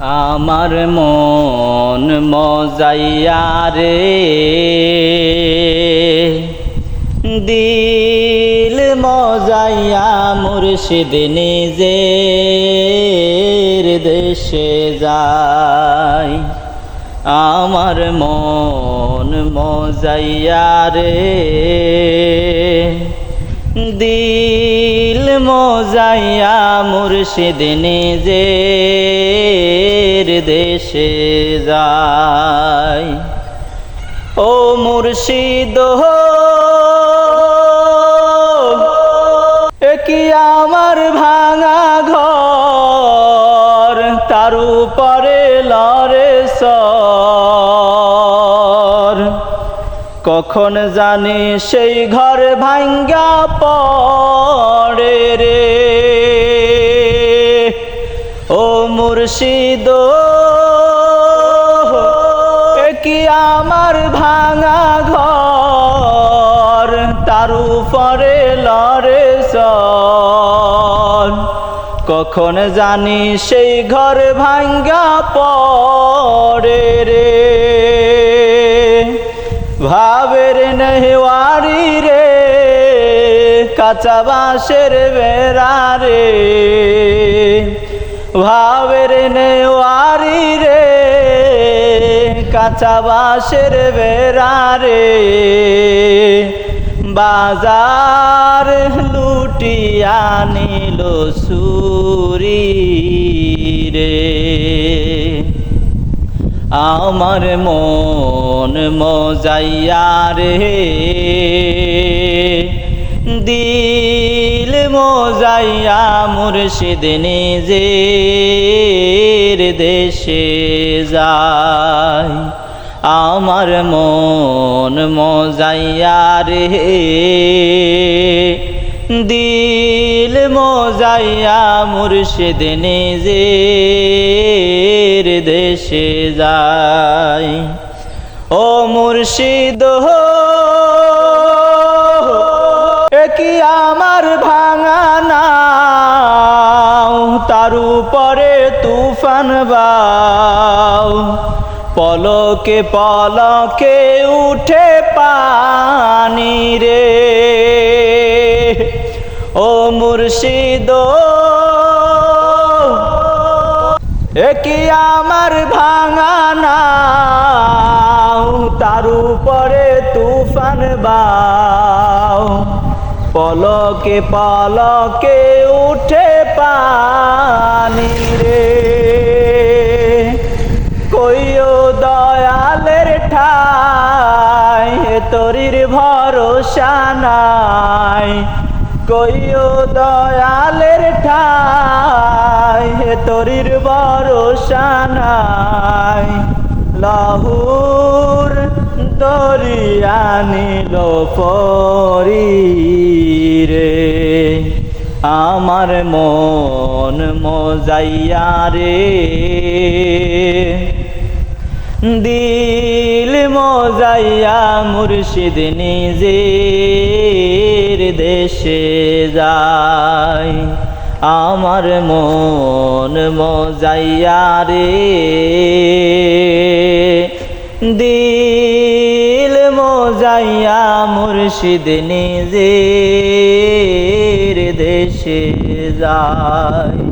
আমার মন মজাইয়া রে। দিল মজাইয়া মুর্শিদ নিজের দেশে যায় আমার মন মজাইয়া রে। দিল মজাইয়া মুর্শিদ নিজের দেশে যায়। ও মুর্শিদ কি আমার ভাঙা ঘর? তার উপরে লরে সর। কখন জানি সেই ঘর ভাঙ্গা পড়ে রে। মুর্শিদ কি আমার ভাঙা ঘর? তার উপরে সর কখন জানি সেই ঘর ভাঙ্গা পড়ে রে? ভাবের নেহওয়ারি রে, কাঁচা বাঁশের বেড়া রে। ভাবের নেওয়ারি রে, কাঁচা বাঁশের বেড়া রে। বাজার লুটিয়া নিল সুরি রে। আমার মন মজাইয়া রে। মুর্শিদ নিজের দেশে যায়। আমার মন মজাইয়ার রে দিল মজাইয়া মুর্শিদ নিজের দেশে যায়। ও মুর্শিদ এ কি আমার তুফান বাও, পলকে পলকে উঠে পানি রে। ও মুর্শিদ, এ কি আমার ভাঙা নাও? তার উপরে তুফান বাও পলকে পলকে উঠে পানি রে। কইও দয়ালের ঠাই তরির ভরসা নাই। কইও দয়ালের ঠাই তরির ভরসা নাই। লাহুর দরিয়া নিল পরি রে আমার মন মজাইয়া রে। দিল মজাইয়া মুর্শিদ নিজের দেশে যায়। আমার মন মজাইয়া রে। দিল মজাইয়া মুর্শিদ নিজের দেশে যায়।